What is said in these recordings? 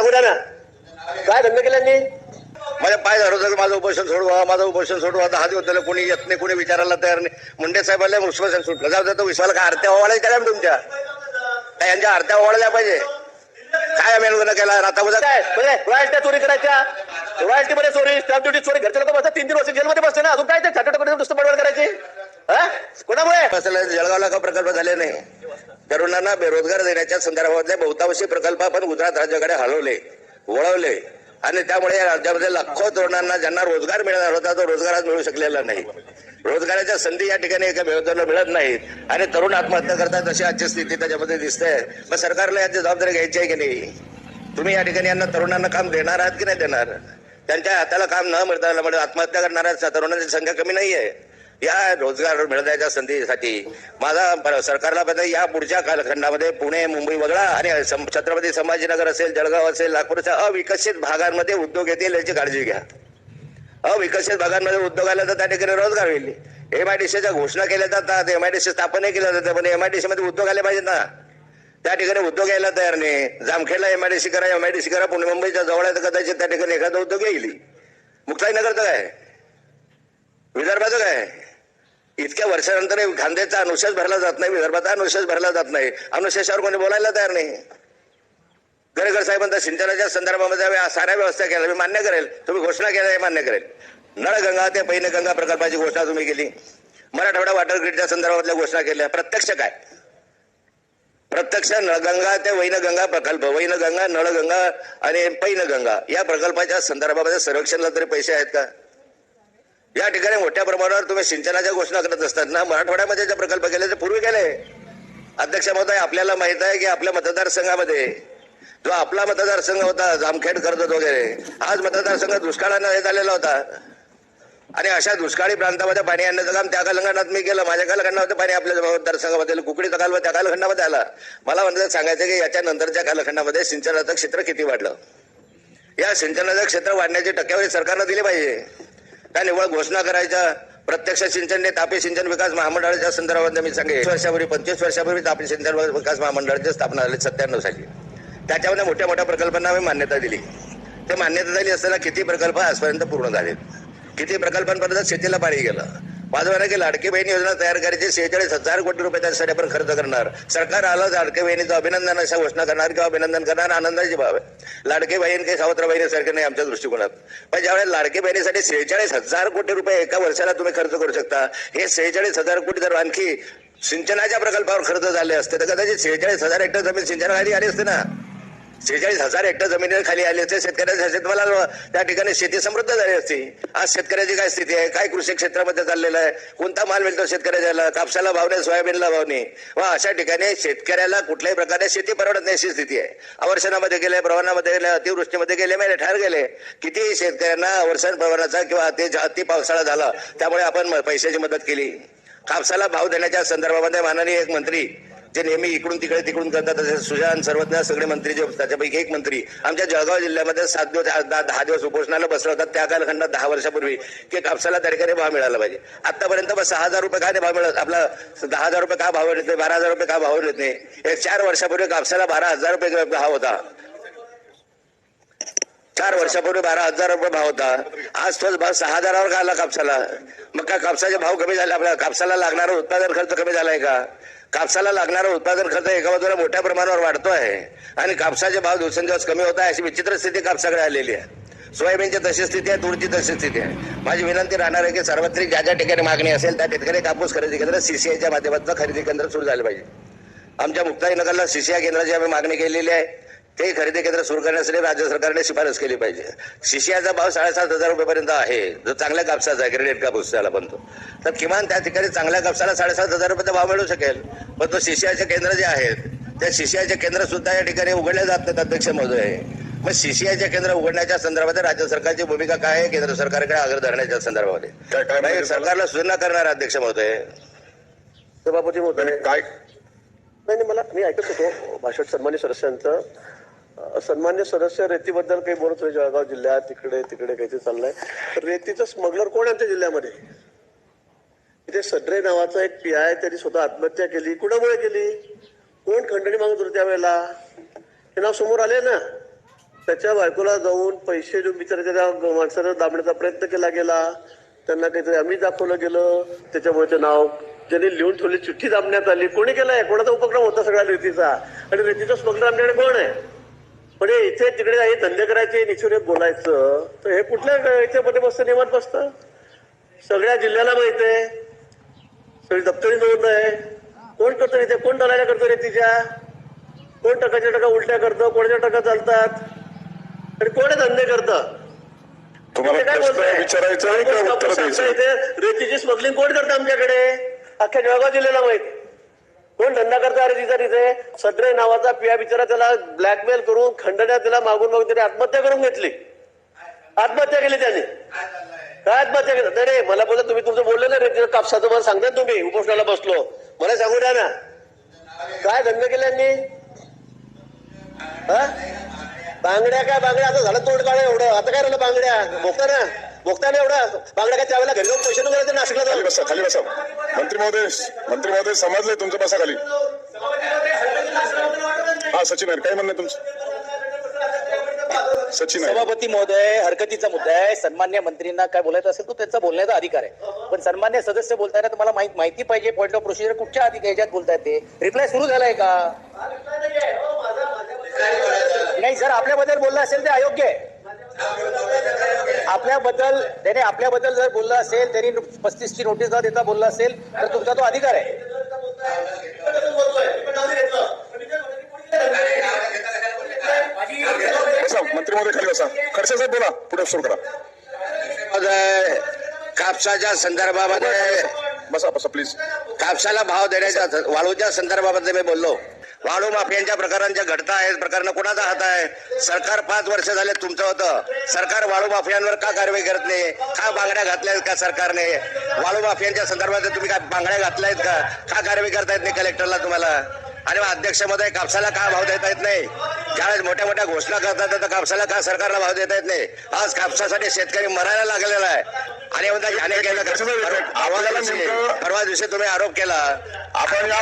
सांगू द्या ना. काय धंदा केल्यांनी माझ्या पाय धरत होतं माझं उपोषण सोडवा माझं उपोषण सोडवा. दहा दिवस झाले कोणी येत नाही कोणी विचारायला तयार नाही. मुंडे साहेबांना उपोषण सुटलं. जाऊ दे तो विश्वाला काय आरत्या ओवाळायच्या काय तुमच्या? काय यांच्या आरत्या ओवाळल्या पाहिजे. काय आम्ही केला? आता उद्या काय? म्हणजे रॉयल्ट्या चोरी करायच्या? रॉयल्टी मध्ये चोरी स्टॅम्प ड्युटी चोरी घरचे लोक बसतात. तीन तीन वर्ष जेलमध्ये बसते ना. अजून काय ते छाटट नुसतं बडवड करायची? कोणामुळे? जळगावला का प्रकल्प झाले नाही? तरुणांना बेरोजगार देण्याच्या संदर्भातले बहुतांशी प्रकल्प आपण गुजरात राज्याकडे हलवले वळवले. आणि त्यामुळे या राज्यामध्ये लाखो तरुणांना ज्यांना रोजगार मिळणार होता तो रोजगार आज मिळू शकलेला नाही. रोजगाराच्या संधी या ठिकाणी एका बेरोजगाराला मिळत नाहीत. आणि तरुण आत्महत्या करतात अशी आजची स्थिती त्याच्यामध्ये दिसते. मग सरकारला याची जबाबदारी घ्यायची आहे की नाही? तुम्ही या ठिकाणी यांना तरुणांना काम देणार आहात की नाही देणार? त्यांच्या हाताला काम न मिळता म्हणजे आत्महत्या करणाऱ्या तरुणांची संख्या कमी नाही आहे या रोजगार मिळण्याच्या संधीसाठी. माझा सरकारला पाहिजे या पुढच्या कालखंडामध्ये पुणे मुंबई वगळा आणि छत्रपती संभाजीनगर असेल जळगाव असेल नागपूरच्या अविकसित भागांमध्ये उद्योग येतील याची काळजी घ्या. अविकसित भागांमध्ये उद्योग आला तर त्या ठिकाणी रोजगार होईल. एमआयडीसीच्या घोषणा केल्या जातात एमआयडीसी स्थापन केल्या जाते पण एमआयडीसी मध्ये उद्योग आले पाहिजेत ना. त्या ठिकाणी उद्योग यायला तयार नाही. जामखेडला एमआयडीसी करा एमआयडीसी करा पुणे मुंबईच्या जवळ आहे तर कदाचित त्या ठिकाणी एखादा उद्योग येईल. मुक्ताईनगरचं काय? विदर्भाचं काय? इतक्या वर्षानंतर खांद्याचा अनुशेष भरला जात नाही विदर्भाचा अनुशेष भरला जात नाही. अनुशेषावर कोणी बोलायला तयार नाही. गरेकर साहेबांचा सिंचनाच्या संदर्भामध्ये साऱ्या व्यवस्था केल्या मी मान्य करेल. तुम्ही घोषणा केल्या हे मान्य करेल. नळगंगा ते पैनगंगा प्रकल्पाची घोषणा तुम्ही केली. मराठवाडा वॉटर ग्रीडच्या संदर्भातल्या घोषणा केल्या. प्रत्यक्ष काय? प्रत्यक्ष नळगंगा ते वैनगंगा प्रकल्प. वैनगंगा नळगंगा आणि पैनगंगा या प्रकल्पाच्या संदर्भामध्ये सर्वेक्षणला तरी पैसे आहेत का? या ठिकाणी मोठ्या प्रमाणावर तुम्ही सिंचनाच्या घोषणा करत असतात ना? मराठवाड्यामध्ये जे प्रकल्प केले ते पूर्वी केले. अध्यक्ष महोदय आपल्याला माहीत आहे की आपल्या मतदारसंघामध्ये जो आपला मतदारसंघ होता जामखेड कर्जत वगैरे आज मतदारसंघ दुष्काळानं हे झालेला होता. आणि अशा दुष्काळी प्रांतामध्ये पाणी आणण्याचं काम त्या कालखंडात मी केलं. माझ्या कालखंडामध्ये पाणी आपल्या मतदारसंघामध्ये कुकडीचा काल त्या कालखंडामध्ये आला. मला म्हणजे सांगायचं की याच्या नंतरच्या कालखंडामध्ये सिंचनाचं क्षेत्र किती वाढलं? या सिंचनाचं क्षेत्र वाढण्याची टक्केवारी सरकारनं दिली पाहिजे. त्या निव्वळ घोषणा करायच्या प्रत्यक्ष सिंचन तापी सिंचन विकास महामंडळाच्या संदर्भात मी सांगेन. वर्षापूर्वी पंचवीस वर्षापूर्वी तापी सिंचन विकास महामंडळाची स्थापना झाली सत्त्याण्णव साली. त्याच्यामध्ये मोठ्या मोठ्या प्रकल्पांना आम्ही मान्यता दिली. ते मान्यता दिली असताना किती प्रकल्प आजपर्यंत पूर्ण झाले किती प्रकल्पांपर्यंत शेतीला पाणी गेलं? की लाडकी बहीण योजना तयार करायची सेहेचाळीस हजार कोटी रुपये त्यासाठी आपण खर्च करणार. सरकार आलं लाडकी बहिणीचं अभिनंदन अशा घोषणा करणार किंवा अभिनंदन करणार आनंदाची बाब आहे. लाडकी बहीण काही सावत्र बहिणीसारखे नाही आमच्या दृष्टिकोनात. पण ज्यावेळेस लाडकी बहिणीसाठी सेहेचाळीस हजार कोटी रुपये एका वर्षाला तुम्ही खर्च करू शकता हे सेहेचाळीस हजार कोटी जर आणखी सिंचनाच्या प्रकल्पावर खर्च झाले असते. तर कदाचित सेहेचाळीस हजार हेक्टर जमीन सिंचनाखाली आली असते ना. शेहेचाळीस हजार हेक्टर जमिनीवर खाली आले असते शेतकऱ्याच्या शेतमाला त्या ठिकाणी शेती समृद्ध झाली असती. आज शेतकऱ्याची काय स्थिती आहे? काय कृषी क्षेत्रामध्ये चाललेलं आहे? कोणता माल मिळतो शेतकऱ्याला? कापसाला भाव नाही सोयाबीनला भाव नाही. व अशा ठिकाणी शेतकऱ्याला कुठल्याही प्रकारे शेती परवडत नाही अशी स्थिती आहे. अवर्षणामध्ये गेले प्रवाहामध्ये गेले अतिवृष्टीमध्ये गेले मेले ठार गेले. किती शेतकऱ्यांना अवर्षण प्रवाहाचा किंवा अति अति पावसाळा झाला त्यामुळे आपण म- पैशाची मदत केली. कापसाला भाव देण्याच्या संदर्भामध्ये माननीय एक मंत्री जे नेहमी इकडून तिकडे तिकडून करतात तसे सर्वज्ञ सगळे मंत्री जे त्याच्यापैकी एक मंत्री. आमच्या जळगाव जिल्ह्यामध्ये सात दिवस दहा दहा दिवस उपोषणाला बसला होता. त्या कालखंडात दहा वर्षापूर्वी की कापसाला त्या ठिकाणी भाव मिळाला पाहिजे. आतापर्यंत बस सहा हजार रुपये काय भाव मिळत आपला दहा हजार रुपये का भाव येत नाही? बारा हजार रुपये का भाव मिळत नाही? चार वर्षापूर्वी कापसाला बारा हजार रुपये भाव होता. चार वर्षापूर्वी बारा हजार रुपये भाव होता. आज तोच भाव सहा हजारावर का आला कापसाला? मग काय कापसाचे भाव कमी झाले? आपल्या कापसाला लागणारा उत्पादन खर्च कमी झालाय का? कापसाला लागणारा उत्पादन खर्च एका बाजूला मोठ्या प्रमाणावर वाढतो आहे आणि कापसाचे भाव दिवसेंदिवस कमी होत आहे अशी विचित्र स्थिती कापसाकडे आलेली आहे. सोयाबीनची तशी स्थिती आहे तुरीची तशी स्थिती आहे. माझी विनंती राहणार आहे की सार्वत्रिक ज्या ज्या ठिकाणी मागणी असेल त्या ठिकाणी कापूस खरेदी केंद्र सीसीआयच्या माध्यमातून खरेदी केंद्र सुरू झालं पाहिजे. आमच्या मुक्ताई नगरला सीसीआय केंद्राची आम्ही मागणी केलेली आहे. ते खरेदी केंद्र सुरू करण्यासाठी राज्य सरकारने शिफारस केली पाहिजे. शिशियाचा भाव साडेसात हजार रुपयेपर्यंत आहे. जो चांगल्या कापसाचा आहे ग्रेडेड कापूस त्याला बनतो तर किमान त्या ठिकाणी चांगल्या कापसाला साडेसात हजार रुपये भाव मिळू शकेल. पण तो शिशियाचे केंद्र जे आहेत त्या शिशियाचे केंद्र सुद्धा या ठिकाणी उघडले जात नाहीत अध्यक्ष महोदय. मग सीसीआयचे केंद्र उघडण्याच्या संदर्भात राज्य सरकारची भूमिका काय आहे? केंद्र सरकारकडे आग्रह धरण्याच्या संदर्भामध्ये. सरकारला सुधारणा करणार अध्यक्ष महोदय. सभापती महोदय काय? नाही नाही मला मी ऐकत होतो भाषण सन्मान्य सदस्यांचं. सन्मान्य सदस्य रेतीबद्दल काही बोलत होते जळगाव जिल्ह्यात तिकडे तिकडे काहीतरी चाललंय. रेतीचं स्मगलर कोण आहे आमच्या जिल्ह्यामध्ये? इथे सड्रे नावाचा एक पी आय त्यांनी स्वतः आत्महत्या केली. कुणामुळे केली? कोण खंडणी मागत होते त्यावेळेला? हे नाव समोर आले ना? त्याच्या बायकोला जाऊन पैसे देऊन बिचारा त्या माणसानं दाबण्याचा प्रयत्न केला गेला. त्यांना काहीतरी आम्ही दाखवलं गेलं. त्याच्यामुळे ते नाव ज्यांनी लिहून ठेवली चिठ्ठी दाबण्यात आली. कोणी केलाय? कोणाचा उपक्रम होता सगळ्या रेतीचा? आणि रेतीचा स्मगलर आमच्याकडे कोण आहे? पण हे इथे तिकडे हे धंदे करायचे निचून बोलायचं तर हे कुठल्या याच्यामध्ये बसतं नियमात बसतं? सगळ्या जिल्ह्याला माहीत आहे. सगळी दप्तरी नोंद आहे. कोण करतं इथे? कोण दलाल्या करतो रेतीच्या कोण टकाच्या टका उलट्या करतं? कोणाच्या टका चालतात? आणि कोण धंदे करतं? काय बोलताय? रेतीची स्मगलिंग कोण करतं आमच्याकडे? अख्ख्या जळगाव जिल्ह्याला माहीत. कोण धंदा करता अरे तिचा तिथे सद्रे नावाचा पिया बिचारा त्याला ब्लॅकमेल करून खंडण्या त्याला मागून मागून त्याने आत्महत्या करून घेतली. आत्महत्या केली त्याने. काय आत्महत्या केलं? नाही नाही, मला बोला तुम्ही तुमचं बोलले ना रेतीचं कापसाचं मला सांगता तुम्ही उपोषणाला बसलो. मला सांगू द्या ना. काय धंदे केले यांनी? हा? बांगड्या काय बांगड्या? आता झालं तोंड काढ एवढं. आता काय राहिलं बांगड्या? बोगता ना. बोगता ना एवढं बांगड्या काय त्यावेळेला घरी जाऊन पैसे नको नाशिकला खाली बसा खाली बसा. मंत्री महोदय मंत्री महोदय समजले तुमचं बसा खाली. हा सचिन आहे. काय म्हणणं तुमचं? सचिन सभापती महोदय हरकतीचा मुद्दा आहे. सन्मान्य मंत्रींना काय बोलायचं असेल तो त्यांचा बोलण्याचा अधिकार आहे. पण सन्मान्य सदस्य बोलताना तुम्हाला माहीत माहिती पाहिजे. पॉईंट ऑफ प्रोसिजर कुठच्या अधिक ह्याच्यात बोलतायत ते? रिप्लाय सुरू झालाय का? नाही जर आपल्याबद्दल बोललं असेल ते अयोग्य आहे. आपल्याबद्दल त्याने आपल्याबद्दल जर बोललं असेल त्यांनी पस्तीस ची नोटीस न देता बोललं असेल तर तुमचा तो अधिकार आहे. बसा मंत्री महोदय खाली बसा. खडसे साहेब बोला. पुढे सुरू करा. महोदय, कापसाच्या संदर्भामध्ये बसा बसा प्लीज कापसाला भाव देण्याच्या वाळूच्या संदर्भामध्ये मी बोललो. वाळू माफियांच्या प्रकारांच्या घटना आहेत प्रकरण कोणाचा हात आहे? सरकार पाच वर्ष झाले तुमचं होतं. सरकार वाळू माफियांवर का कारवाई करत नाही? का बांगड्या घातल्या आहेत का सरकारने? वाळू माफियांच्या संदर्भात तुम्ही काय बांगड्या घातल्या आहेत का? का कारवाई करता येत नाही कलेक्टरला तुम्हाला? आणि मग अध्यक्षमध्ये कापसाला का भाव देता येत नाही? ज्यावेळेस मोठ्या मोठ्या घोषणा करतात तर कापसाला का सरकारला भाव देता येत नाही? आज कापसासाठी शेतकरी मरायला लागलेला आहे. आणि याने केलं? परवा दिवशी- तुम्ही आरोप केला. आपण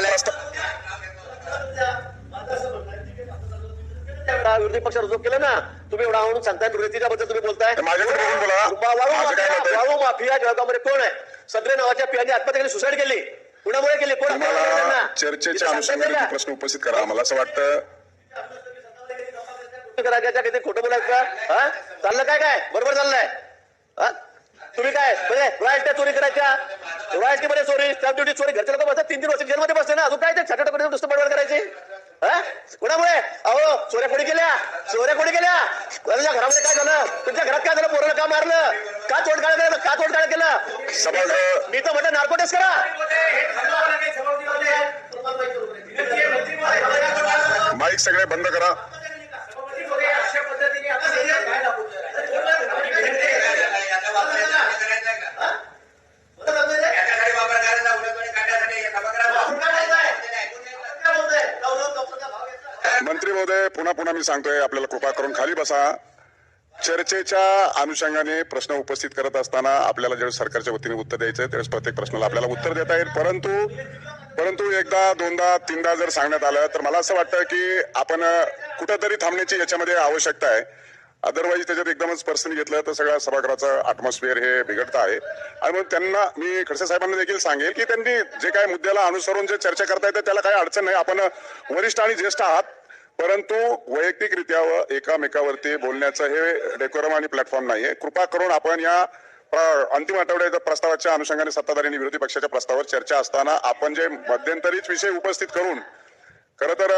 विरोधी पक्षात आरोप केला ना तुम्ही एवढा म्हणून सांगताय दुर्गतीच्या बद्दल तुम्ही बोलताय. वाळू माफिया जळगावमध्ये कोण आहे? सदरे नावाच्या पियाने आत्महत्या केली सुसाईड केली. कुणामुळे केली? कोण? चर्चेच्या अनुषंगाने प्रश्न उपस्थित करा. मला असं वाटतं का? करायच्या किती खोटं बोलायचं? का हा? चाललं काय काय? बरोबर चाललंय. हा? तुम्ही काय? म्हणजे रॉयल्ट्या चोरी करायच्या? रॉयल्टी मध्ये चोरी स्टॅम्प ड्युटी चोरी घरचे लोक बसतात तीन तीन वर्ष जेलमध्ये बसले ना अजून काय ते छाटा करून नुसतं बडबड करायची? हा? कुणामुळे? अहो चोऱ्या कोणी केल्या? चोऱ्या कोणी केल्या? तुमच्या घरामध्ये काय झालं? तुमच्या घरात काय झालं? पोराला का मारलं? का तोडकाळ केलं? का तोडकाळ केलं? सभागृह मी तर म्हटलं नार्कोटेस करा. माईक सगळे बंद करा. महोदय पुन्हा पुन्हा मी सांगतोय आपल्याला कृपा करून खाली बसा. चर्चेच्या अनुषंगाने प्रश्न उपस्थित करत असताना आपल्याला ज्यावेळेस सरकारच्या वतीने उत्तर द्यायचं आहे त्यावेळेस प्रत्येक प्रश्नाला आपल्याला उत्तर देता येईल. परंतु परंतु एकदा दोनदा तीनदा जर सांगण्यात आलं तर मला असं वाटतं की आपण कुठंतरी थांबण्याची याच्यामध्ये आवश्यकता आहे. अदरवाईज त्याच्यात एकदमच पर्सन घेतलं तर सगळ्या सभागृहाचं अॅटमॉस्फिअर हे बिघडतं आहे. आणि म्हणून त्यांना मी खडसे साहेबांना देखील सांगेल की त्यांनी जे काय मुद्द्याला अनुसरून जे चर्चा करता येते त्याला काही अडचण नाही. आपण वरिष्ठ आणि ज्येष्ठ आहात. परंतु वैयक्तिकरित्या व एकामेकावरती बोलण्याचं हे डेकोरम आणि प्लॅटफॉर्म नाहीये. कृपा करून आपण या अंतिम आठवड्याच्या प्रस्तावाच्या अनुषंगाने सत्ताधारी आणि विरोधी पक्षाच्या प्रस्तावावर चर्चा असताना आपण जे मध्यंतरीच विषय उपस्थित करून खर तर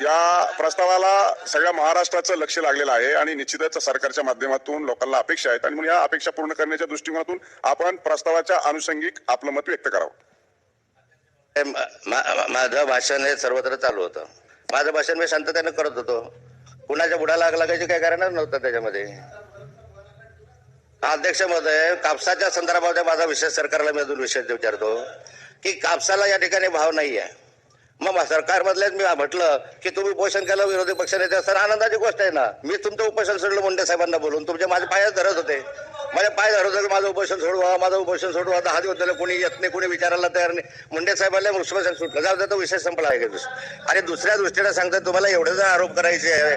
या प्रस्तावाला सगळ्या महाराष्ट्राचं लक्ष लागलेलं आहे आणि निश्चितच सरकारच्या माध्यमातून लोकांना अपेक्षा आहेत आणि म्हणून या अपेक्षा पूर्ण करण्याच्या दृष्टिकोनातून आपण प्रस्तावाच्या अनुषंगिक आपलं मत व्यक्त करावं. माझं भाषण हे सर्वत्र चालू होतं. माझं भाषण मी शांततेने करत होतो. कुणाच्या बुडाला आग लागायची काही कारणच नव्हतं त्याच्यामध्ये. अध्यक्ष महोदय कापसाच्या संदर्भात माझा विशेष सरकारला मी अजून विशेष विचारतो की कापसाला या ठिकाणी भाव नाही आहे. मग सरकारमधलेच मी म्हटलं की तुम्ही उपोषण केलं विरोधी पक्षनेते सर आनंदाची गोष्ट आहे ना. मी तुमचं उपोषण सोडलं मुंडे साहेबांना बोलून. तुमचे माझे पायाच धरत होते. माझ्या पाय धरत होते माझं उपोषण सोडवा माझं उपोषण सोडवा दहा दिवस झाले कोणी येत नाही कोणी विचारायला तयार नाही. मुंडे साहेबांना उपोषण सुटलं. जाऊ तो विषय संपला आहे का आणि दुसऱ्या दृष्टीने सांगतात तुम्हाला एवढे जर आरोप करायचे आहे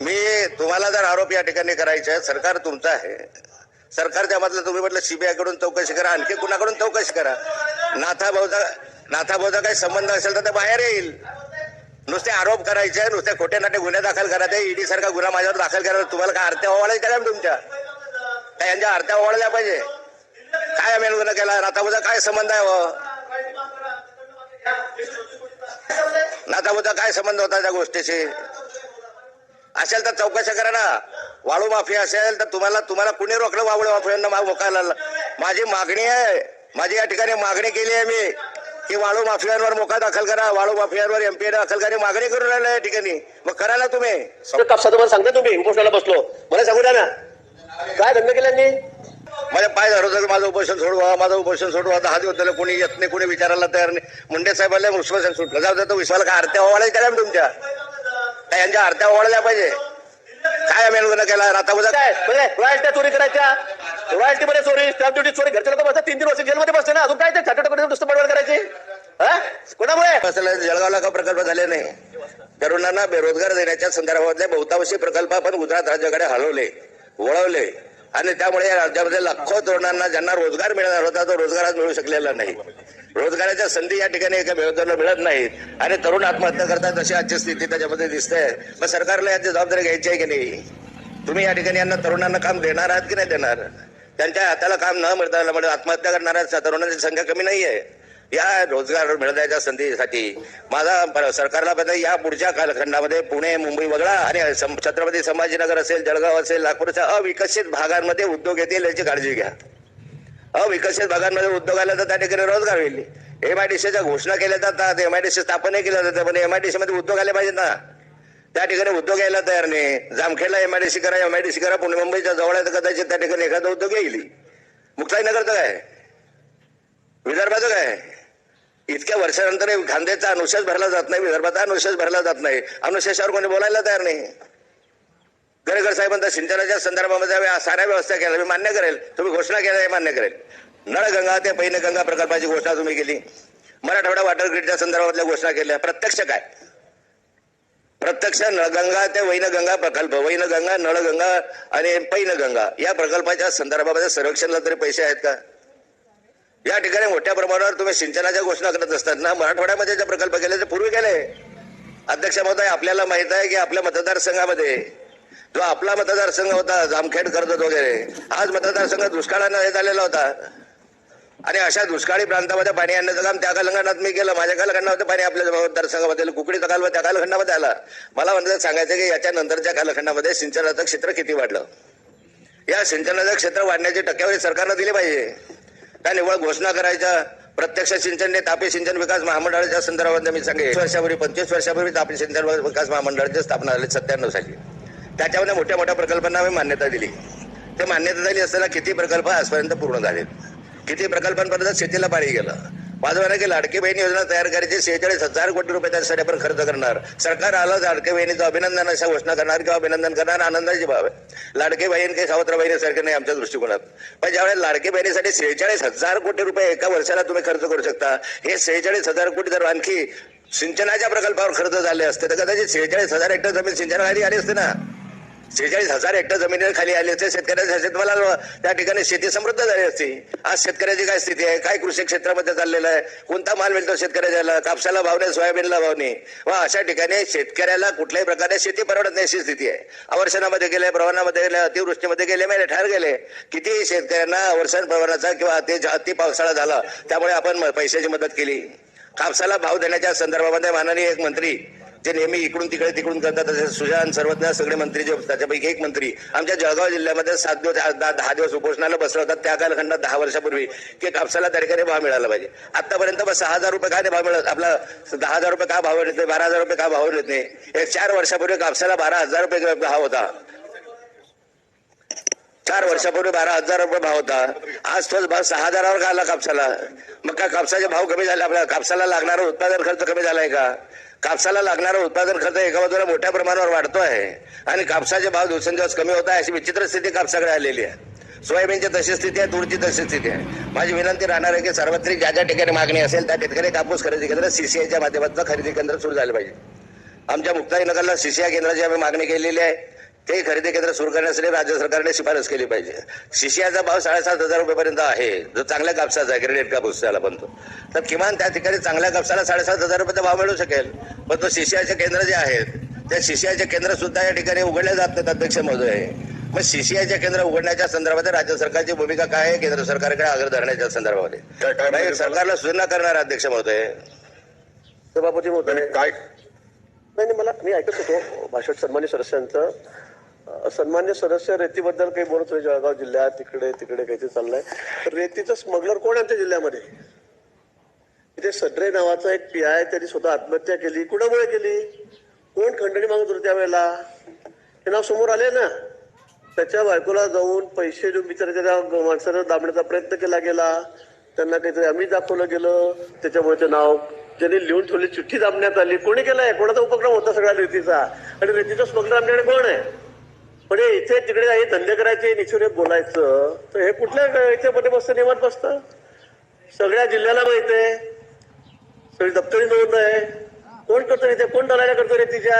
मी तुम्हाला जर आरोप या ठिकाणी करायचे आहे सरकार तुमचं आहे. सरकारच्या मधलं तुम्ही म्हटलं सीबीआयकडून चौकशी करा आणखी कुणाकडून चौकशी करा. नाथाभाऊचा नाथाभाऊचा काही संबंध असेल तर ते बाहेर येईल. नुसते आरोप करायचे नुसते खोटे नाटे गुन्हे दाखल करायचे ईडी सारखा गुन्हा माझ्यावर दाखल करायचा तुम्हाला काय आरत्या ओवाळायच्या काय तुमच्या? काय यांच्या आरत्या ओवाळल्या पाहिजे? काय आम्ही गुन्हा केला? नाथाभाऊचा काय संबंध आहे हो? काय संबंध होता त्या गोष्टीशी? असेल तर चौकशी करा ना. वाळू माफी असेल तर तुम्हाला तुम्हाला कुणी रोखलं वाळू माफी? माग मोकायला माझी मागणी आहे. माझी या ठिकाणी मागणी केली आहे मी. की वाळू माफियांवर मोका दाखल करा वाळू माफियांवर एमपीए दाखल करा मागणी करून राहिलं या ठिकाणी. मग करायला तुम्ही. कापसा तुम्हाला सांगता तुम्ही उपोषणाला बसलो. मला सांगू द्या ना. काय धंदा केल्यांनी माझ्या पाय धरतो माझं उपोषण सोडवा माझं उपोषण सोडवा. दहा दिवस झाले कोणी येत नाही कोणी विचारायला तयार नाही. मुंडे साहेबांना उस्मान सुटलं जाऊ तो विश्वाला काय आरत्या ओवाळायच्या काय तुमच्या? काय यांच्या आरत्या ओवाळल्या पाहिजे? काय आम्ही केला? आता काय? म्हणजे चोरी करायच्या? रॉयल्टी मध्ये चोरी स्टॅम्प ड्युटी चोरी घरचे लोक बसतात तीन तीन वर्ष जेलमध्ये बसते ना अजून काय ते छाटा नुसतं बडबड करायची? कोणामुळे? असलं जळगावला का प्रकल्प झाले नाही. तरुणांना बेरोजगार देण्याच्या संदर्भातले बहुतांशी प्रकल्प आपण गुजरात राज्याकडे हलवले वळवले. आणि त्यामुळे या राज्यामध्ये लाखो तरुणांना ज्यांना रोजगार मिळणार होता तो रोजगार आज मिळू शकलेला नाही. रोजगाराच्या संधी या ठिकाणी एका बेरोजगाराला मिळत नाहीत. आणि तरुण आत्महत्या करतात अशी आजची स्थिती त्याच्यामध्ये दिसते. मग सरकारला याची जबाबदारी घ्यायची आहे की नाही? तुम्ही या ठिकाणी यांना तरुणांना काम देणार आहात की नाही देणार? त्यांच्या हाताला काम न मिळता आत्महत्या करणाऱ्या तरुणांची संख्या कमी नाही आहे या रोजगार मिळण्याच्या संधीसाठी माझा प- सरकारला पाहिजे या पुढच्या कालखंडामध्ये पुणे मुंबई वगळा आणि सं- छत्रपती संभाजीनगर असेल जळगाव असेल नागपूरच्या अविकसित भागांमध्ये उद्योग येतील याची काळजी घ्या. अविकसित भागांमध्ये उद्योग आला तर त्या ठिकाणी रोजगार होईल. एमआयडीसीच्या घोषणा केल्या जातात एमआयडीसी स्थापनही केल्या जाते पण एमआयडीसी मध्ये उद्योग आले पाहिजेत ना. त्या ठिकाणी उद्योग यायला तयार नाही. जामखेडला एमआयडीसी करा एमआयडीसी करा पुणे मुंबईच्या जवळ आहे तर कदाचित त्या ठिकाणी एखादा उद्योग येईल. मुक्ताईनगरचं काय? विदर्भाचं काय? इतक्या वर्षानंतर खांद्याचा अनुशेष भरला जात नाही विदर्भाचा अनुशेष भरला जात नाही. अनुशेषावर कोणी बोलायला तयार नाही. गरेकर साहेबांचा सिंचनाच्या संदर्भामध्ये साऱ्या व्यवस्था केल्या. मी मान्य करेल तुम्ही घोषणा केल्या हे मान्य करेल. नळगंगा ते पैनगंगा प्रकल्पाची घोषणा तुम्ही केली. मराठवाडा वॉटर ग्रीडच्या संदर्भातल्या घोषणा केल्या. प्रत्यक्ष काय? प्रत्यक्ष नळगंगा ते वैनगंगा प्रकल्प. वैनगंगा नळगंगा आणि पैनगंगा या प्रकल्पाच्या संदर्भामध्ये संरक्षणला तरी पैसे आहेत का? या ठिकाणी मोठ्या प्रमाणावर तुम्ही सिंचनाच्या घोषणा करत असतात ना? मराठवाड्यामध्ये जे प्रकल्प केले ते पूर्वी केले. अध्यक्ष महोदय आपल्याला माहीत आहे की आपल्या मतदारसंघामध्ये जो आपला मतदारसंघ होता जामखेड कर्जत वगैरे आज मतदारसंघ दुष्काळानं हे झालेला होता. आणि अशा दुष्काळी प्रांतामध्ये पाणी आणण्याचं काम त्या कालखंडात मी केलं माझ्या कालखंडामध्ये पाणी आपल्या मतदारसंघामध्ये कुकडीचा काल त्या कालखंडामध्ये आला. मला म्हणजे सांगायचं की याच्या नंतरच्या कालखंडामध्ये सिंचनाचं क्षेत्र किती वाढलं? या सिंचनाचं क्षेत्र वाढण्याची टक्केवारी सरकारनं दिली पाहिजे. त्या निव्वळ घोषणा करायच्या प्रत्यक्ष सिंचन तापी सिंचन विकास महामंडळाच्या संदर्भात मी सांगेन. वर्षापूर्वी पंचवीस वर्षापूर्वी तापी सिंचन विकास महामंडळाची स्थापना झाली सत्त्याण्णव साली. त्याच्यामध्ये मोठ्या मोठ्या प्रकल्पांना मी मान्यता दिली. ते मान्यता दिली असताना किती प्रकल्प आजपर्यंत पूर्ण झालेत? किती प्रकल्पांपर्यंत शेतीला पाणी गेलं. माझं म्हणा की लाडकी बहीण योजना तयार करायची सेहेचाळीस हजार कोटी रुपये त्यासाठी आपण खर्च करणार. सरकार आलं लाडके बहिणीचं अभिनंदन अशा घोषणा करणार किंवा अभिनंदन करणार आनंदाची बाब आहे. लाडकी बहीण काही सावत्र बहिणीसारखे नाही आमच्या दृष्टिकोनात. पण ज्यावेळेस लाडकी बहिणीसाठी सेहेचाळीस हजार कोटी रुपये एका वर्षाला तुम्ही खर्च करू शकता हे सेहेचाळीस हजार कोटी जर आणखी सिंचनाच्या प्रकल्पावर खर्च झाले असते तर कदाचित सेहेचाळीस हजार हेक्टर जमीन सिंचनाखाली आली असते ना. सेहेचाळीस हजार हेक्टर जमिनीवर खाली आले असते. शेतकऱ्याच्या शेतमाला त्या ठिकाणी शेती समृद्ध झाली असती. आज शेतकऱ्याची काय स्थिती आहे? काय कृषी क्षेत्रामध्ये चाललेलं आहे? कोणता माल मिळतो शेतकऱ्याला? कापसाला भाव नाही सोयाबीनला भाव नाही. व अशा ठिकाणी शेतकऱ्याला कुठल्याही प्रकारे शेती परवडत नाही अशी स्थिती आहे. अवर्षणामध्ये गेले प्रवाहामध्ये गेले अतिवृष्टीमध्ये गेले मेले ठार गेले. किती शेतकऱ्यांना अवर्षण प्रवाहाचा किंवा अति अति पावसाळा झाला त्यामुळे आपण पैशाची मदत केली. कापसाला भाव देण्याच्या संदर्भामध्ये माननीय एक मंत्री जे नेहमी इकडून तिकडे तिकडून करतात तसे सुजान सर्वज्ञ सगळे मंत्री जे त्याच्यापैकी एक मंत्री. आमच्या जळगाव जिल्ह्यामध्ये सात दिवस दहा दिवस उपोषणाला बसले होतात. त्या कालखंडात दहा वर्षापूर्वी की कापसाला त्या ठिकाणी भाव मिळाला पाहिजे. आतापर्यंत बस सहा हजार रुपये काय नाही भाव मिळत? आपला दहा हजार रुपये का भाव मिळत नाही? बारा हजार रुपये का भाव मिळत नाही? एक चार वर्षापूर्वी कापसाला बारा हजार रुपये भाव होता. चार वर्षापूर्वी बारा हजार रुपये भाव होता. आज तोच भाव सहा हजारावर का आला कापसाला? मग का कापसाचे भाव कमी झाले? आपल्या कापसाला लागणारा उत्पादन खर्च कमी झालाय का? कापसाला लागणारा उत्पादन खर्च एका बाजूला मोठ्या प्रमाणावर वाढतो आहे आणि कापसाचे भाव दिवसेंदिवस कमी होत आहे अशी विचित्र स्थिती कापसाकडे आलेली आहे. सोयाबीनची तशी स्थिती आहे तुरची तशी स्थिती आहे. माझी विनंती राहणार आहे की सार्वत्रिक ज्या ज्या ठिकाणी मागणी असेल त्या ठिकाणी कापूस खरेदी केंद्र सीसीआयच्या माध्यमातून खरेदी केंद्र सुरू झालं पाहिजे. आमच्या मुक्ताईनगरला सीसीआय केंद्राची आम्ही मागणी केलेली आहे. ते खरेदी केंद्र सुरू करण्यासाठी राज्य सरकारने शिफारस केली पाहिजे. शिशियाचा भाव साडेसात हजार रुपयापर्यंत आहे. जो चांगल्या कापसाचा आहे ग्रेडेड कापूस त्याला बनतो तर किमान त्या ठिकाणी चांगल्या कापसाला साडेसात हजार रुपयाचा भाव मिळू शकेल. पण तो शिशियाचे केंद्र जे आहेत त्या शिशियाचे केंद्र सुद्धा या ठिकाणी उघडले जात नाहीत अध्यक्ष महोदय. मग सीसीआयचे केंद्र उघडण्याच्या संदर्भात राज्य सरकारची भूमिका काय आहे? केंद्र सरकारकडे आग्रह धरण्याच्या संदर्भामध्ये. म्हणजे सरकारला सूचना करणार अध्यक्ष महोदय. सभापती महोदय काय? नाही नाही मला मी ऐकत होतो भाषण सन्मान्य सदस्यांचं. सन्मान्य सदस्य रेतीबद्दल काही बोलत होते जळगाव जिल्ह्यात. तिकडे तिकडे काहीतरी चाललंय. रेतीचं स्मगलर कोण आहे आमच्या जिल्ह्यामध्ये? इथे सड्रे नावाचा एक पी आय त्यांनी स्वतः आत्महत्या केली. कुणामुळे केली? कोण खंडणी मागत होते त्यावेळेला? हे नाव समोर आले ना? त्याच्या बायकोला जाऊन पैसे देऊन बिचाराच्या त्या माणसानं दाबण्याचा प्रयत्न केला गेला. त्यांना काहीतरी आम्ही दाखवलं गेलं. त्याच्यामुळे ते नाव ज्यांनी लिहून ठेवली चिठ्ठी दाबण्यात आली. कोणी केलंय? कोणाचा उपक्रम होता सगळ्या रेतीचा? आणि रेतीचा स्मगलर आमच्याकडे कोण आहे? पण हे इथे तिकडे हे धंदे करायचे निचुरे बोलायचं तर हे कुठल्या याच्यामध्ये बसतं नियमात बसतं? सगळ्या जिल्ह्याला माहीत आहे. सगळी दप्तरी नोंद आहे. कोण करतं इथे? कोण दलाल्या करतो रेतीच्या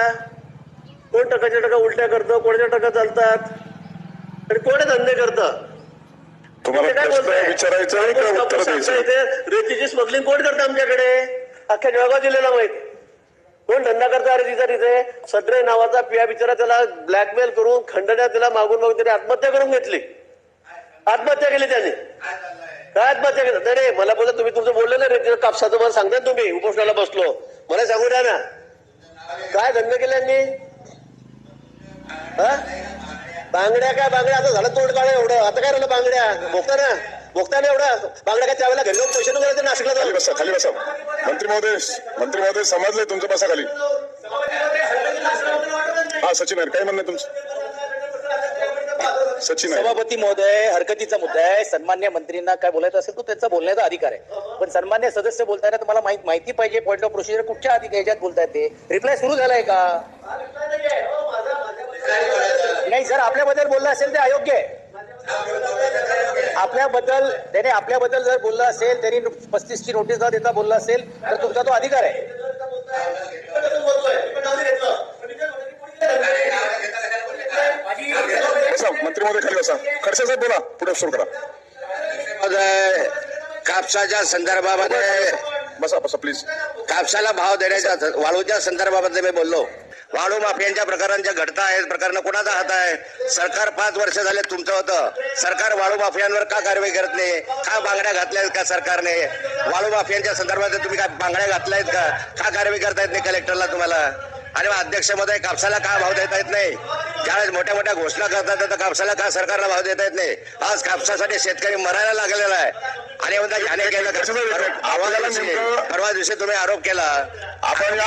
कोण टकाच्या टका उलट्या करतं? कोणाच्या टका चालतात? आणि कोण धंदे करतं? विचारायचा रेतीची स्मगलिंग कोण करतं आमच्याकडे? अख्ख्या जळगाव जिल्ह्याला माहीत. कोण धंदा करता. रेतीचा तिथे सद्रे नावाचा पिया बिचारा त्याला ब्लॅकमेल करून खंडण्या त्याला मागून मागून त्याने आत्महत्या करून घेतली. आत्महत्या केली त्याने. काय आत्महत्या केली? नाही मला बोला तुम्ही तुमचं बोलले ना तिथं कापसाचं मला सांगता तुम्ही उपोषणाला बसलो. मला सांगू द्या ना. काय धंदे केल्यांनी हा? बांगड्या काय बांगड्या? आता झालं तोड काढ एवढं. आता काय राहिलं बांगड्या? बोका ना? बोगता ना एवढं बांगड्या काय त्यावेळेला घरी जाऊन पैसे नको नाशिकला खाली बसा खाली बसा. मंत्री महोदय मंत्री महोदय समजले तुमचं बसा खाली. हा सचिन आहे काय म्हणणं तुमचं? सचिन आहे सभापती महोदय हरकतीचा मुद्दा आहे. सन्मान्य मंत्रींना काय बोलायचं असेल तो त्यांचा बोलण्याचा अधिकार आहे. पण सन्मान्य सदस्य बोलताना तुम्हाला माहीत माहिती पाहिजे. पॉईंट ऑफ प्रोसिजर कुठच्या अधिक ह्याच्यात बोलतायत ते? रिप्लाय सुरू झालाय का? नाही जर आपल्याबद्दल बोललं असेल ते अयोग्य आहे. आपल्याबद्दल त्याने आपल्याबद्दल जर बोललं असेल त्यांनी पस्तीसची नोटीस न देता बोललं असेल तर तुमचा तो अधिकार आहे. बसा मंत्री महोदय खाली बसा. खडसे साहेब बोला पुढे सुरू करा. कापसाच्या संदर्भामध्ये बसा बसा प्लीज कापसाला भाव देण्याच्या वाळूच्या संदर्भामध्ये मी बोललो. वाळू माफियांच्या प्रकारांच्या घटना आहेत प्रकरण कोणाचा हात आहे? सरकार पाच वर्ष झाले तुमचं होतं. सरकार वाळू माफियांवर का कारवाई करत नाही? का बांगड्या घातल्या आहेत का सरकारने? वाळू माफियांच्या संदर्भात तुम्ही काय बांगड्या घातल्या आहेत का? का कारवाई करता येत नाही कलेक्टरला तुम्हाला? आणि अध्यक्षमध्ये कापसाला का भाव देता येत नाही? ज्यावेळेस मोठ्या मोठ्या घोषणा करतात तर कापसाला का सरकारला भाव देता येत नाही? आज कापसासाठी शेतकरी मरायला लागलेला आहे. आणि दिवशी परवा दिवशी तुम्ही आरोप केला. आपण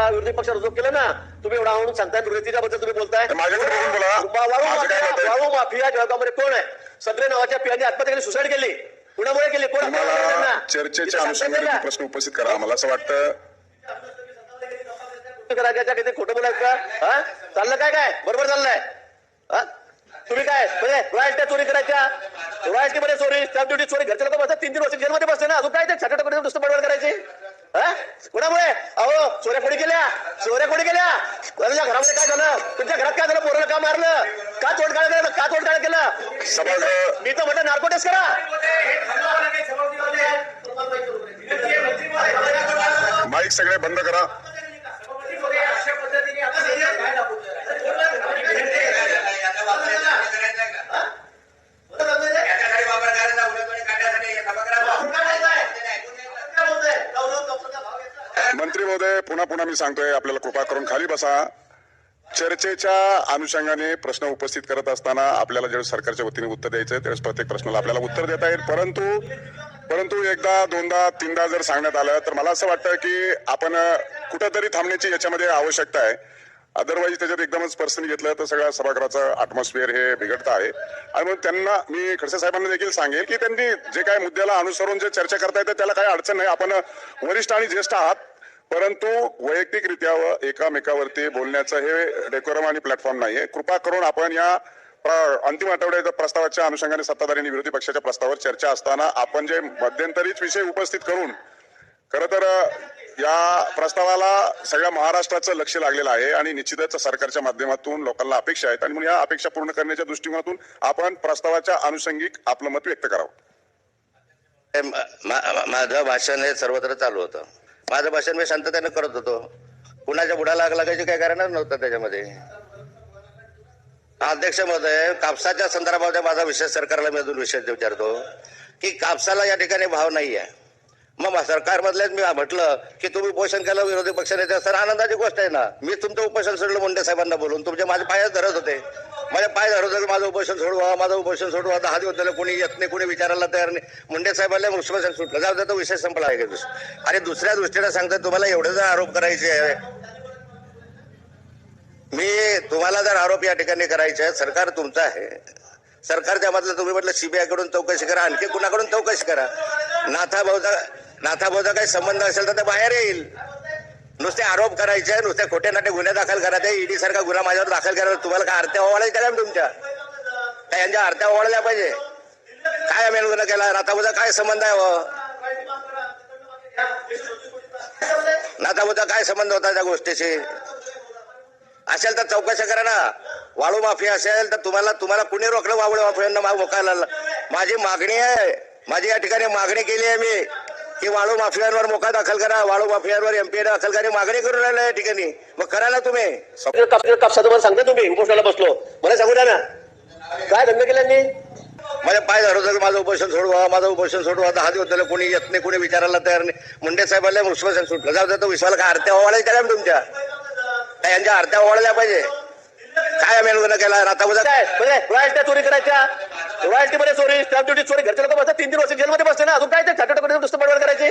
प्रस्ताव विरोधी पक्षावर आरोप केला ना तुम्ही एवढा म्हणून सांगताय रेतीच्या बद्दल तुम्ही बोलताय. माझ्याकडे बघून बोला. वा- वाळू माझं काय माफिया मत आहे? वाळू माफिया जळगावमध्ये कोण आहे? सदरे नावाच्या पियाने आत्महत्या केली सुसाईड केली. कुणामुळे केली? कोण? चर्चेच्या अनुषंगाने प्रश्न उपस्थित करा. मला असं वाटतं? करायच्या किती खोटं बोलायचं का हा? चाललं काय काय? बरोबर चाललंय. हा? तुम्ही काय? म्हणजे रॉयल्ट्या चोरी करायच्या? रॉयल्टी मध्ये चोरी स्टॅम्प ड्युटी चोरी घरच्या लोक बसतात तीन तीन वर्ष जेलमध्ये बसले ना. अजून काय ते छाटा करून नुसतं बडबड करायची? कुणामुळे? अहो चोऱ्या कोणी केल्या. चोऱ्या कोणी केल्या. तुमच्या घरामध्ये काय झालं? तुमच्या घरात काय झालं? पोराला का मारलं? का तोडकाळ केलं? का तोडकाळ केलं? सभागृह मी तर म्हटलं नार्कोटेस करा. माईक सगळे बंद करा. पुन्हा पुन्हा मी सांगतोय आपल्याला कृपा करून खाली बसा. चर्चेच्या अनुषंगाने प्रश्न उपस्थित करत असताना आपल्याला ज्यावेळेस सरकारच्या वतीने उत्तर द्यायचं आहे त्यावेळेस प्रत्येक प्रश्नाला आपल्याला उत्तर देता येईल. परंतु परंतु एकदा दोनदा तीनदा जर सांगण्यात आलं तर मला असं वाटतं की आपण कुठंतरी थांबण्याची याच्यामध्ये आवश्यकता आहे. अदरवाईज त्याच्यात एकदमच पर्सनली घेतलं तर सगळ्या सभागृहाचं अॅटमॉस्फिअर हे बिघडतं आहे. आणि म्हणून त्यांना मी खडसे साहेबांना देखील सांगेल की त्यांनी जे काय मुद्द्याला अनुसरून जे चर्चा करता येते त्याला काही अडचण नाही. आपण वरिष्ठ आणि ज्येष्ठ आहात. परंतु वैयक्तिकरित्या व एकामेकावरती बोलण्याचं हे डेकोरम आणि प्लॅटफॉर्म नाहीये. कृपा करून आपण या अंतिम आठवड्याच्या प्रस्तावाच्या अनुषंगाने सत्ताधारी आणि विरोधी पक्षाच्या प्रस्तावावर चर्चा असताना आपण जे मध्यंतरीच विषय उपस्थित करून खर तर या प्रस्तावाला सगळ्या महाराष्ट्राचं लक्ष लागलेलं आहे आणि निश्चितच सरकारच्या माध्यमातून लोकांना अपेक्षा आहेत आणि म्हणून या अपेक्षा पूर्ण करण्याच्या दृष्टिकोनातून आपण प्रस्तावाच्या अनुषंगिक आपलं मत व्यक्त करावं. माझं भाषण हे सर्वत्र चालू होतं. माझं भाषण मी शांततेने करत होतो. कुणाच्या बुडाला आग लागायची काही कारणच नव्हतं त्याच्यामध्ये. अध्यक्ष महोदय कापसाच्या संदर्भामध्ये माझा विषय सरकारला मी अजून विषय विचारतो की कापसाला या ठिकाणी भाव नाही आहे मग सरकारमधल्याच मी म्हटलं की तुम्ही उपोषण केलं विरोधी पक्षनेते सर आनंदाची गोष्ट आहे ना. मी तुमचं उपोषण सोडलं मुंडे साहेबांना बोलून. तुमचे माझे पायच धरत होते. माझे पाय धरत होते माझं उपोषण सोडवा माझं उपोषण सोडवा. दहा दिवस झाले कोणी येत नाही कोणी विचारायला तयार नाही. मुंडे साहेबांना उपोषण सुटलं. जाऊ दे, तो विषय संपला आहे. का आणि दुसऱ्या दृष्टीने सांगतो तुम्हाला एवढे जर आरोप करायचे आहे. मी तुम्हाला जर आरोप या ठिकाणी करायचे आहे सरकार तुमचं आहे. सरकारच्या मधलं तुम्ही म्हटलं सीबीआयकडून चौकशी करा. आणखी कुणाकडून चौकशी करा? नाथा भाऊचा नाथाबोचा काही संबंध असेल तर ते बाहेर येईल. नुसते आरोप करायचे नुसते खोटे नाटे गुन्हे दाखल करायचे ईडी सारखा गुन्हा माझ्यावर दाखल करायचा तुम्हाला काय आरत्या ओवाळायच्या काय तुमच्या? काय यांच्या आरत्या ओवाळल्या पाहिजे? काय आम्ही गुन्हा केला? नाथा काय संबंध आहे हो? काय संबंध होता त्या गोष्टीशी? असेल तर चौकशी करा ना. वाळू माफी असेल तर तुम्हाला तुम्हाला कुणी रोखलं वाळू माफी? माग मोकायला माझी मागणी आहे. माझी या ठिकाणी मागणी केली आहे मी. की वाळू माफियांवर मोका दाखल करा वाळू माफियांवर एमपी दाखल करा मागणी करून राहिलं या ठिकाणी. मग करा ना तुम्ही. कापसा मला सांगता तुम्ही उपोषणाला बसलो. मला सांगू द्या ना. काय धंदा केल्यांनी माझ्या पाय की माझं उपोषण सोडवा माझं उपोषण सोडवा. दहा दिवस झाले कोणी येत नाही कोणी विचारायला तयार नाही. मुंडे साहेबांना उपोषण सुटलं जाऊ दे, तो विश्वाला काय आरत्या ओवाळायच्या का तुमच्या? यांच्या आरत्या ओवाळल्या पाहिजे? काय आम्ही गुन्हा केला? आता काय म्हणजे रॉयल्टी चोरी करायच्या. रॉयल्टी मध्ये चोरी स्टॅम्प ड्युटी चोरी घरचे लोक बसतात. तीन तीन वर्ष जेलमध्ये बसते ना. अजून काय ते छाटट नुसतं बडबड करायची?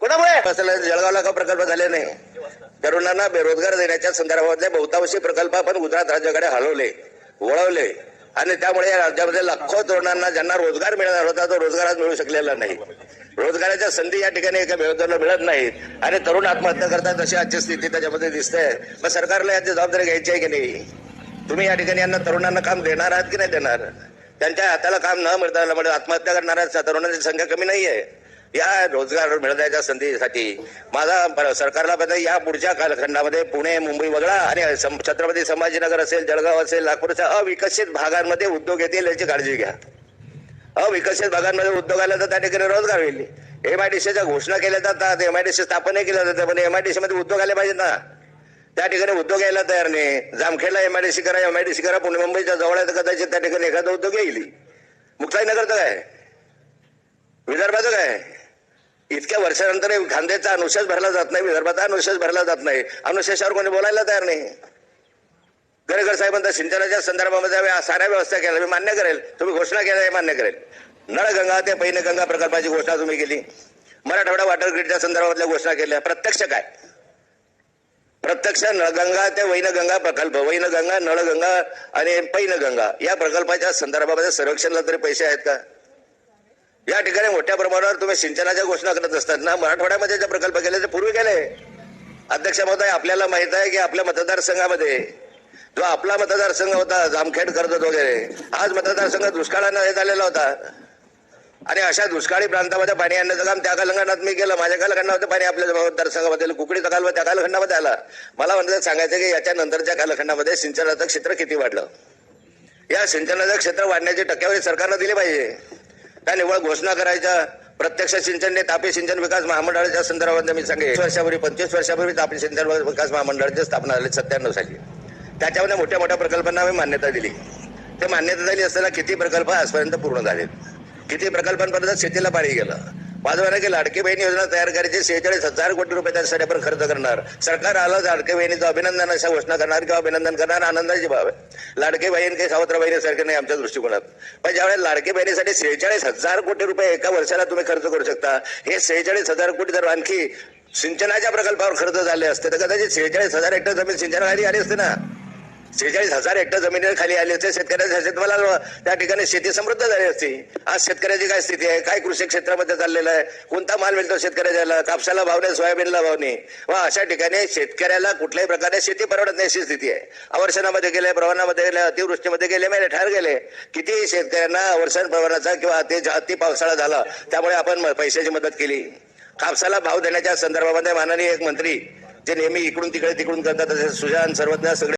कोणामुळे? असलं जळगावला का प्रकल्प झाले नाही? तरुणांना बेरोजगार देण्याच्या संदर्भातले बहुतांशी प्रकल्प आपण गुजरात राज्याकडे हलवले वळवले. आणि त्यामुळे या राज्यामध्ये लाखो तरुणांना ज्यांना रोजगार मिळणार होता तो रोजगार मिळू शकलेला नाही. रोजगाराच्या संधी या ठिकाणी एका बेरोजगाराला मिळत नाहीत. आणि तरुण आत्महत्या करतात अशी आजची स्थिती त्याच्यामध्ये दिसते. मग सरकारला याची जबाबदारी घ्यायची आहे की नाही? तुम्ही या ठिकाणी यांना तरुणांना काम देणार आहात की नाही देणार? त्यांच्या हाताला काम न मिळता आत्महत्या करणाऱ्या तरुणांची संख्या कमी नाही आहे. या रोजगार मिळण्याच्या संधीसाठी माझा सरकारला पण या पुढच्या कालखंडामध्ये पुणे मुंबई वगळा आणि छत्रपती संभाजीनगर असेल जळगाव असेल नागपूरच्या अविकसित भागांमध्ये उद्योग येतील याची काळजी घ्या. अविकसित भागांमध्ये उद्योग आला तर त्या ठिकाणी रोजगार होईल. एमआयडीसीच्या घोषणा केल्या जातात एमआयडीसी स्थापनही केल्या जाते पण एमआयडीसी मध्ये उद्योग आले पाहिजेत ना. त्या ठिकाणी उद्योग यायला तयार नाही. जामखेडला एमआयडीसी करा एमआयडीसी करा पुणे मुंबईच्या जवळ आहे तर कदाचित त्या ठिकाणी एखादा उद्योग येईल. मुक्ताईनगरचं काय? विदर्भाचं काय? इतक्या वर्षानंतर खांद्याचा अनुशेष भरला जात नाही विदर्भाचा अनुशेष भरला जात नाही. अनुशेषावर कोणी बोलायला तयार नाही. गरेकर साहेबांचा सिंचनाच्या संदर्भामध्ये साऱ्या व्यवस्था केल्या. मी मान्य करेल. तुम्ही घोषणा केल्या हे मान्य करेल. नळगंगा ते पैनगंगा प्रकल्पाची घोषणा तुम्ही केली. मराठवाडा वॉटर ग्रीडच्या संदर्भातल्या घोषणा केल्या. प्रत्यक्ष काय? प्रत्यक्ष नळगंगा ते वैनगंगा प्रकल्प. वैनगंगा नळगंगा आणि पैनगंगा या प्रकल्पाच्या संदर्भामध्ये सर्वेक्षणला तरी पैसे आहेत का? या ठिकाणी मोठ्या प्रमाणावर तुम्ही सिंचनाच्या घोषणा करत असतात ना. मराठवाड्यामध्ये जे प्रकल्प केले ते पूर्वी केले. अध्यक्ष महोदय आपल्याला माहीत आहे की आपल्या मतदारसंघामध्ये जो आपला मतदारसंघ होता जामखेड कर्जत वगैरे आज मतदारसंघ दुष्काळानं हे झालेला होता. आणि अशा दुष्काळी प्रांतामध्ये पाणी आणण्याचं काम त्या कालखंडात मी केलं माझ्या कालखंडामध्ये पाणी आपल्या मतदारसंघामध्ये कुकडीचा कालवा त्या कालखंडामध्ये आला. मला म्हणजे सांगायचं की याच्या नंतरच्या कालखंडामध्ये सिंचनाचं क्षेत्र किती वाढलं? या सिंचनाचं क्षेत्र वाढण्याची टक्केवारी सरकारनं दिली पाहिजे. त्या निव्वळ घोषणा करायच्या प्रत्यक्ष सिंचन तापी सिंचन विकास महामंडळाच्या संदर्भात मी सांगेन. वर्षापूर्वी पंचवीस वर्षापूर्वी तापी सिंचन विकास महामंडळाची स्थापना झाली सत्त्याण्णव साली. त्याच्यामध्ये मोठ्या मोठ्या प्रकल्पांना आम्ही मान्यता दिली. ते मान्यता दिली असताना किती प्रकल्प आजपर्यंत पूर्ण झालेत? किती प्रकल्पांपर्यंत शेतीला पाणी गेलं? माझं म्हणा की लाडकी बहीण योजना तयार करायची शेहेचाळीस हजार कोटी रुपये त्यासाठी आपण खर्च करणार. सरकार आलं लाडके बहिणीचं अभिनंदन अशा घोषणा करणार किंवा अभिनंदन करणार आनंदाची बाब आहे. लाडकी बहीण काही सावत्र बहिणीसारखे नाही आमच्या दृष्टिकोनात. पण ज्यावेळेस लाडकी बहिणीसाठी शेहेचाळीस हजार कोटी रुपये एका वर्षाला तुम्ही खर्च करू शकता हे शेहेचाळीस हजार कोटी जर आणखी सिंचनाच्या प्रकल्पावर खर्च झाले असते तर कदाचित शेहेचाळीस हजार हेक्टर जमीन सिंचनाखाली आली असते ना. शेहेचाळीस हजार हेक्टर जमिनीवर खाली आले असते. शेतकऱ्याच्या शेतमाला त्या ठिकाणी शेती समृद्ध झाली असती. आज शेतकऱ्याची काय स्थिती आहे? काय कृषी क्षेत्रामध्ये चाललेलं आहे? कोणता माल मिळतो शेतकऱ्याला? कापसाला भाव नाही सोयाबीनला भाव नाही. व अशा ठिकाणी शेतकऱ्याला कुठल्याही प्रकारे शेती परवडत नाही अशी स्थिती आहे. अवर्षणामध्ये गेले प्रवाहामध्ये गेले अतिवृष्टीमध्ये गेले मेले ठार गेले. किती शेतकऱ्यांना अवर्षण प्रवाहाचा किंवा अति अति पावसाळा झाला त्यामुळे आपण पैशाची मदत केली. कापसाला भाव देण्याच्या संदर्भामध्ये माननीय एक मंत्री जे नेहमी इकडून तिकडे तिकडून करतात तसे सुजान सर्वज्ञ सगळे